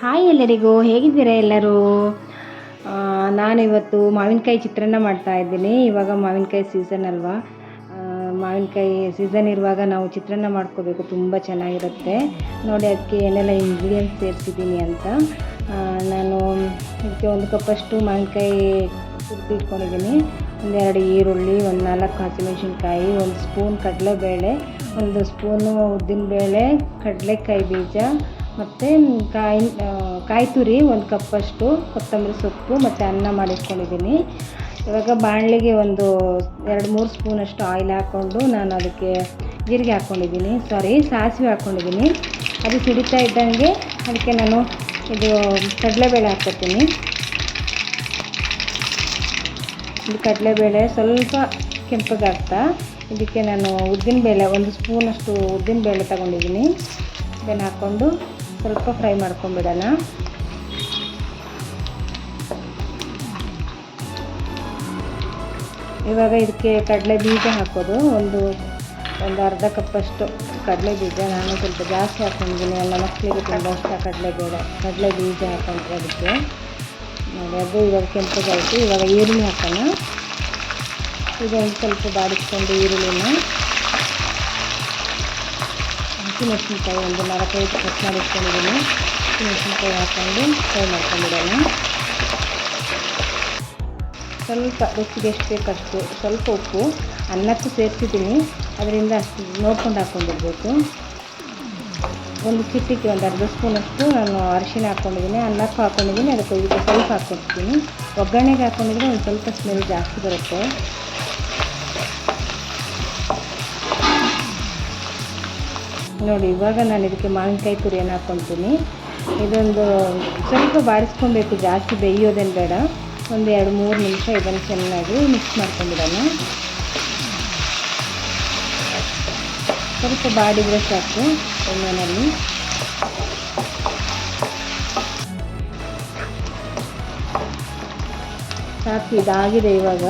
Hi ಎಲ್ಲರಿಗೂ, ಹೇಗಿದ್ದೀರಾ ಎಲ್ಲರೂ? ನಾನು ನಾನಿವತ್ತು ಮಾವಿನಕಾಯಿ ಚಿತ್ರಾನ್ನ ಮಾಡ್ತಾ ಇದ್ದೀನಿ. ಇವಾಗ ಮಾವಿನಕಾಯಿ ಸೀಸನ್ ಅಲ್ವಾ? ಮಾವಿನಕಾಯಿ ಸೀಸನ್ ಇರುವಾಗ ನಾವು ಚಿತ್ರಾನ್ನ ಮಾಡ್ಕೋಬೇಕು. ತುಂಬ ಚೆನ್ನಾಗಿರುತ್ತೆ. ನೋಡಿ, ಅದಕ್ಕೆ ಏನೆಲ್ಲ ಇಂಗ್ರೀಡಿಯೆಂಟ್ಸ್ ಸೇರಿಸಿದ್ದೀನಿ ಅಂತ. ನಾನು ಇದಕ್ಕೆ ಒಂದು ಕಪ್ಪಷ್ಟು ಮಾವಿನಕಾಯಿ ತುರ್ದು ಇಟ್ಕೊಂಡಿದ್ದೀನಿ. ಒಂದೆರಡು ಈರುಳ್ಳಿ, ಒಂದು ನಾಲ್ಕು ಹಸಿಮೆಣಸಿನ್ಕಾಯಿ, ಒಂದು ಸ್ಪೂನ್ ಕಡಲೆಬೇಳೆ, ಒಂದು ಸ್ಪೂನು ಉದ್ದಿನಬೇಳೆ, ಕಡಲೆಕಾಯಿ ಬೀಜ ಮತ್ತು ಕಾಯಿ ಕಾಯಿ ತುರಿ ಒಂದು ಕಪ್ಪಷ್ಟು ಕೊತ್ತಂಬರಿ ಸೊಪ್ಪು ಮತ್ತು ಅನ್ನ ಮಾಡಿಟ್ಕೊಂಡಿದ್ದೀನಿ. ಇವಾಗ ಬಾಣಲೆಗೆ ಒಂದು ಎರಡು ಮೂರು ಸ್ಪೂನಷ್ಟು ಆಯಿಲ್ ಹಾಕ್ಕೊಂಡು ನಾನು ಅದಕ್ಕೆ ಜೀರಿಗೆ ಹಾಕ್ಕೊಂಡಿದ್ದೀನಿ ಸಾರಿ ಸಾಸಿವೆ ಹಾಕ್ಕೊಂಡಿದ್ದೀನಿ ಅದು ಸಿಡಿತಾ ಇದ್ದಂಗೆ ಅದಕ್ಕೆ ನಾನು ಇದು ಕಡಲೆಬೇಳೆ ಹಾಕ್ಕೊತೀನಿ ಇದು ಕಡಲೆಬೇಳೆ ಸ್ವಲ್ಪ ಕೆಂಪಗಾಗ್ತಾ, ಇದಕ್ಕೆ ನಾನು ಉದ್ದಿನಬೇಳೆ ಒಂದು ಸ್ಪೂನಷ್ಟು ಉದ್ದಿನಬೇಳೆ ತಗೊಂಡಿದ್ದೀನಿ. ಇದನ್ನು ಹಾಕ್ಕೊಂಡು ಸ್ವಲ್ಪ ಫ್ರೈ ಮಾಡ್ಕೊಂಬಿಡೋಣ. ಇವಾಗ ಇದಕ್ಕೆ ಕಡಲೆ ಬೀಜ ಹಾಕೋದು. ಒಂದು ಒಂದು ಅರ್ಧ ಕಪ್ಪಷ್ಟು ಕಡಲೆ ಬೀಜ. ನಾನು ಸ್ವಲ್ಪ ಜಾಸ್ತಿ ಹಾಕೊಂಡಿದ್ದೀನಿ. ಎಲ್ಲ ಮಕ್ಕಳಿಗೆ ತುಂಬ ಇಷ್ಟ ಕಡಲೆ ಬೇಡ ಕಡಲೆ ಬೀಜ ಹಾಕೊಂಡ್ರೆ ಅದಕ್ಕೆ. ನೋಡಿ, ಅದು ಇವಾಗ ಕೆಂಪಗಾಯಿತು. ಇವಾಗ ಈರುಳ್ಳಿ ಹಾಕೋಣ. ಇದೊಂದು ಸ್ವಲ್ಪ ಬಾಡಿಸ್ಕೊಂಡು ಈರುಳ್ಳಿನ ಹಸಿಮೆಣಸಿನ್ಕಾಯಿ ಒಂದು ನಾಲ್ಕೈದು ಕಟ್ ಮಾಡಿ ಇಟ್ಕೊಂಡಿದ್ದೀನಿ ಹಸಿಮೆಣಸಿನ್ಕಾಯಿ ಹಾಕ್ಕೊಂಡು ಫ್ರೈ ಮಾಡ್ಕೊಂಡ್ಬಿಡೋಣ ಸ್ವಲ್ಪ ರುಚಿಗೆ ಎಷ್ಟು ಬೇಕಷ್ಟು ಸ್ವಲ್ಪ ಉಪ್ಪು, ಅನ್ನಕ್ಕೂ ಸೇರಿಸಿದ್ದೀನಿ. ಅದರಿಂದ ಅಷ್ಟು ನೋಡ್ಕೊಂಡು ಹಾಕ್ಕೊಂಡಿರ್ಬೇಕು ಒಂದು ಚಿಟ್ಟಿಗೆ ಒಂದು ಅರ್ಧ ಸ್ಪೂನಷ್ಟು ನಾನು ಅರಿಶಿನ ಹಾಕ್ಕೊಂಡಿದ್ದೀನಿ ಅನ್ನಕ್ಕೂ ಹಾಕ್ಕೊಂಡಿದ್ದೀನಿ ಅದಕ್ಕೆ ಸ್ವಲ್ಪ ಹಾಕ್ಕೊಡ್ತೀನಿ. ಒಗ್ಗರಣೆಗೆ ಹಾಕ್ಕೊಂಡಿದ್ರೆ ಒಂದು ಸ್ವಲ್ಪ ಸ್ಮೆಲ್ ಜಾಸ್ತಿ ಬರುತ್ತೆ. ನೋಡಿ, ಇವಾಗ ನಾನು ಇದಕ್ಕೆ ಮಾವಿನಕಾಯಿ ತುರಿಯನ್ನು ಹಾಕ್ಕೊತೀನಿ ಇದೊಂದು ಸ್ವಲ್ಪ ಬಾಡಿಸ್ಕೊಬೇಕು ಜಾಸ್ತಿ ಬೇಯೋದೇನು ಬೇಡ. ಒಂದು ಎರಡು ಮೂರು ನಿಮಿಷ ಇದನ್ನು ಚೆನ್ನಾಗಿ ಮಿಕ್ಸ್ ಮಾಡ್ಕೊಂಡ್ಬಿಡೋಣ ಸ್ವಲ್ಪ ಬಾಡಿದ್ರೆ ಸಾಕು ಎಣ್ಣೆಯಲ್ಲಿ ಸಾಕು, ಇದಾಗಿದೆ ಇವಾಗ.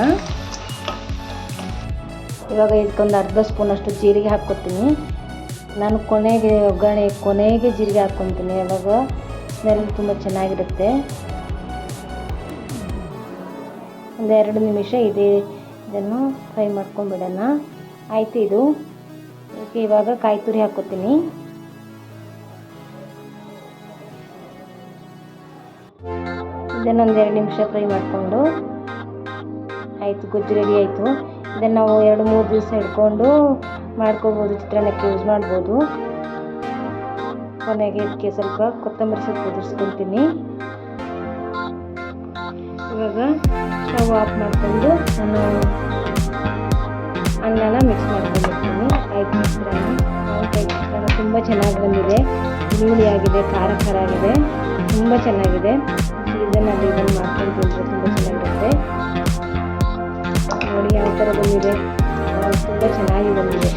ಇವಾಗ ಇದಕ್ಕೊಂದು ಅರ್ಧ ಸ್ಪೂನಷ್ಟು ಜೀರಿಗೆ ಹಾಕ್ಕೊತೀನಿ ನಾನು ಕೊನೆಗೆ ಒಗ್ಗರಣೆ ಕೊನೆಗೆ ಜೀರಿಗೆ ಹಾಕ್ಕೊತೀನಿ, ಯಾವಾಗ? ಸ್ಮೆಲ್ ತುಂಬ ಚೆನ್ನಾಗಿರುತ್ತೆ. ಒಂದು ಎರಡು ನಿಮಿಷ ಇದೆ, ಇದನ್ನು ಫ್ರೈ ಮಾಡ್ಕೊಂಬಿಡೋಣ ಆಯಿತು ಇದು. ಓಕೆ, ಇವಾಗ ಕಾಯಿ ತುರಿ ಇದನ್ನು ಒಂದೆರಡು ನಿಮಿಷ ಫ್ರೈ ಮಾಡಿಕೊಂಡು. ಆಯಿತು, ಗೊಜ್ಜು ರೆಡಿ ಆಯಿತು. ಇದನ್ನು ನಾವು ಎರಡು, ಮೂರು ದಿವಸ ಇಟ್ಕೊಂಡು ಮಾಡ್ಕೋಬೋದು, ಚಿತ್ರಾನ್ನಕ್ಕೆ ಯೂಸ್ ಮಾಡ್ಬೋದು. ಕೊನೆಗೆ ಇದಕ್ಕೆ ಸ್ವಲ್ಪ ಕೊತ್ತಂಬರಿ ಸೊಪ್ಪು ಉದುರಿಸ್ಕೊತೀನಿ ಇವಾಗ ಸ್ಟವ್ ಆಫ್ ಮಾಡಿಕೊಂಡು ನಾನು ಅನ್ನನ ಮಿಕ್ಸ್ ಮಾಡ್ಕೊಂಡಿರ್ತೀನಿ. ಐದು ಚಿತ್ರಾನ್ನ. ಚಿತ್ರಾನ್ನ ತುಂಬ ಚೆನ್ನಾಗಿ ಬಂದಿದೆ. ಹುಳಿ ಆಗಿದೆ, ಖಾರ ಖಾರ ಆಗಿದೆ. ತುಂಬ ಚೆನ್ನಾಗಿದೆ. ಸೀಸನಲ್ಲಿ ಇದನ್ನು ಮಾಡ್ಕೊಂಡು ತುಂಬ ಚೆನ್ನಾಗಿರುತ್ತೆ. ಥರ ಬಂದಿದೆ. ತುಂಬ ಚೆನ್ನಾಗಿ ಬಂದಿದೆ.